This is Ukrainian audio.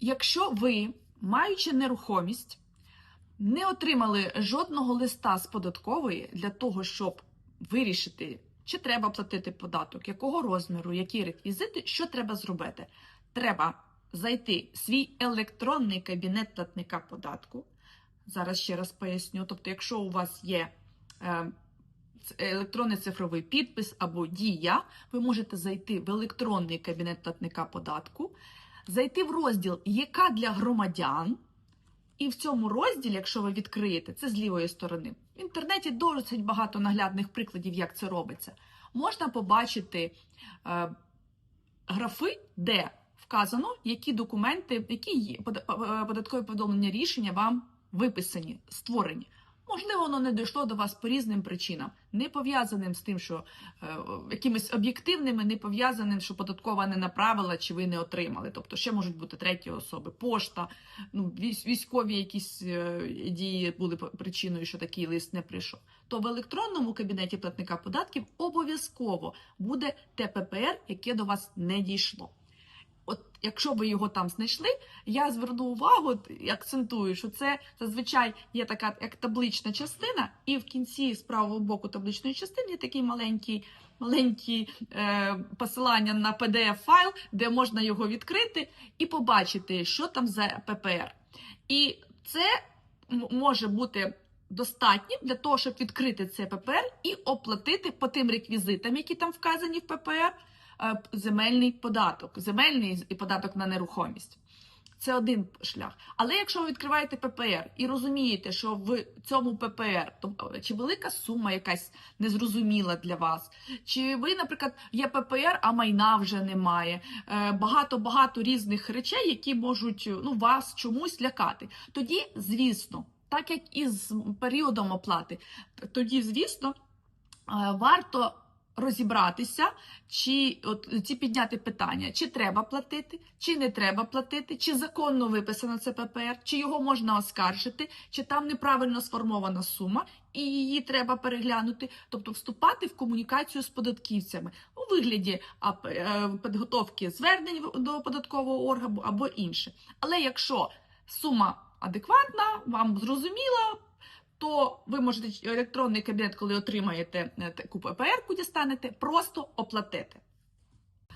Якщо ви, маючи нерухомість, не отримали жодного листа з податкової для того, щоб вирішити, чи треба платити податок, якого розміру, які реквізити, що треба зробити? Треба зайти в свій електронний кабінет платника податку. Зараз ще раз поясню. Тобто, якщо у вас є е, електронний цифровий підпис або дія, ви можете зайти в електронний кабінет платника податку, зайти в розділ Яка для громадян. І в цьому розділі, якщо ви відкриєте, це з лівої сторони. В інтернеті досить багато наглядних прикладів, як це робиться. Можна побачити е, графи, де вказано, які документи, які е, податкові повідомлення рішення вам виписані, створені. Можливо, воно не дійшло до вас по різним причинам, не пов'язаним з тим, що е, якимись об'єктивними, не пов'язаним, що податкова не направила чи ви не отримали. Тобто ще можуть бути треті особи, пошта, ну, військ- військові якісь е, дії були причиною, що такий лист не прийшов. То в електронному кабінеті платника податків обов'язково буде ТППР, яке до вас не дійшло. От якщо ви його там знайшли, я зверну увагу і акцентую, що це зазвичай є така як таблична частина, і в кінці з правого боку табличної частини є такий маленький, маленький е, посилання на pdf файл, де можна його відкрити і побачити, що там за ППР. І це може бути достатнім для того, щоб відкрити це ППР і оплатити по тим реквізитам, які там вказані в ППР, земельний податок, земельний і податок на нерухомість. Це один шлях. Але якщо ви відкриваєте ППР і розумієте, що в цьому ППР то, чи велика сума якась незрозуміла для вас, чи ви, наприклад, є ППР, а майна вже немає. Е, Багато багато різних речей, які можуть ну, вас чомусь лякати. Тоді, звісно, так як і з періодом оплати, тоді, звісно, е, варто розібратися, чи от ці підняти питання, чи треба платити, чи не треба платити, чи законно виписано це ППР, чи його можна оскаржити, чи там неправильно сформована сума, і її треба переглянути, тобто вступати в комунікацію з податківцями у вигляді е, підготовки звернень до податкового органу або інше. Але якщо сума адекватна, вам зрозуміла, то ви можете електронний кабінет, коли отримаєте е, таку ППР, дістанете, просто оплатити.